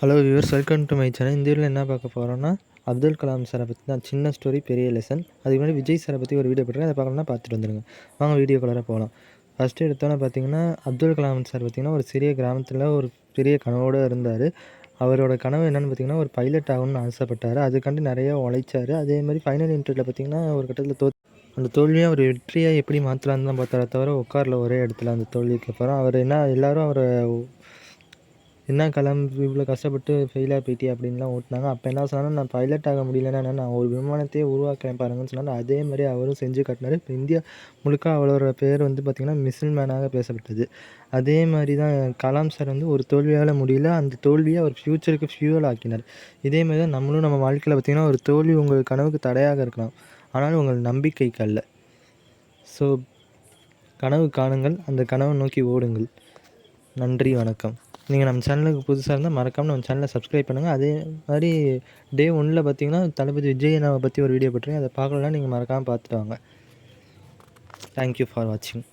Hello viewers welcome to my channel இந்த வீடியோவில் என்ன பார்க்க போகிறோம்னா அப்துல் கலாம் சாரை பற்றி தான் சின்ன ஸ்டோரி பெரிய லெசன் அதுக்கு முன்னாடி விஜய் சாரை பற்றி ஒரு வீடியோ போட்டிருக்கேன். அதை பார்க்கணும்னா பார்த்துட்டு வந்துடுங்க வாங்க வீடியோ கலராக போகலாம் ஃபஸ்ட்டு எடுத்தோன்னே பார்த்தீங்கன்னா அப்துல் கலாம் சார் பார்த்திங்கன்னா ஒரு சிறிய கிராமத்தில் ஒரு பெரிய கனவோடு இருந்தார். அவரோட கனவு என்னென்னு பார்த்தீங்கன்னா ஒரு பைலட் ஆகணும்னு ஆசைப்பட்டார். அதுக்காண்டி நிறைய உழைச்சார். அதே மாதிரி ஃபைனல் இன்டர்வியூவில் பார்த்தீங்கன்னா ஒரு கட்டத்தில் தோ அந்த தோல்வியை அவர் வெற்றியாக எப்படி மாற்றலான்னு தான் பார்த்தார தவிர உட்காரில் ஒரே இடத்துல அந்த தோல்விக்கு அப்புறம் அவர் என்ன எல்லோரும் அவரை என்ன கிளம்பி இவ்வளோ கஷ்டப்பட்டு ஃபெயிலாக போயிட்டே அப்படின்லாம் ஓட்டினாங்க. அப்போ என்ன சொன்னால் நான் பைலட் ஆக முடியலன்னா நான் ஒரு விமானத்தையே உருவாக்குறேன் பாருங்கன்னு சொன்னாங்க. அதே மாதிரி அவரும் செஞ்சு காட்டினார். இப்போ இந்தியா முழுக்க அவரோட பேர் வந்து பார்த்திங்கன்னா மிசில் மேனாக பேசப்பட்டது. அதே மாதிரி தான் கலாம் சார் வந்து ஒரு தோல்வியால் முடியல. அந்த தோல்வியை அவர் ஃப்யூச்சருக்கு ஃபியூவல் ஆக்கினார். இதே மாதிரி தான் நம்மளும் நம்ம வாழ்க்கையில் பார்த்திங்கன்னா ஒரு தோல்வி உங்கள் கனவுக்கு தடையாக இருக்கலாம். ஆனால் உங்கள் நம்பிக்கைக்கு அல்ல. ஸோ கனவு காணுங்கள். அந்த கனவை நோக்கி ஓடுங்கள். நன்றி வணக்கம். நீங்கள் நம்ம சேனலுக்கு புதுசாக இருந்தால் மறக்காமல் நம்ம சேனலை சப்ஸ்கிரைப் பண்ணுங்கள் அதே மாதிரி டே ஒன்னில் பார்த்தீங்கன்னா தளபதி விஜயனாவை பற்றி ஒரு வீடியோ போட்டிருக்கேன். அதை பார்க்கலாம் நீங்கள் மறக்காமல் பார்த்துட்டு வாங்க. தேங்க்யூ ஃபார் வாட்சிங்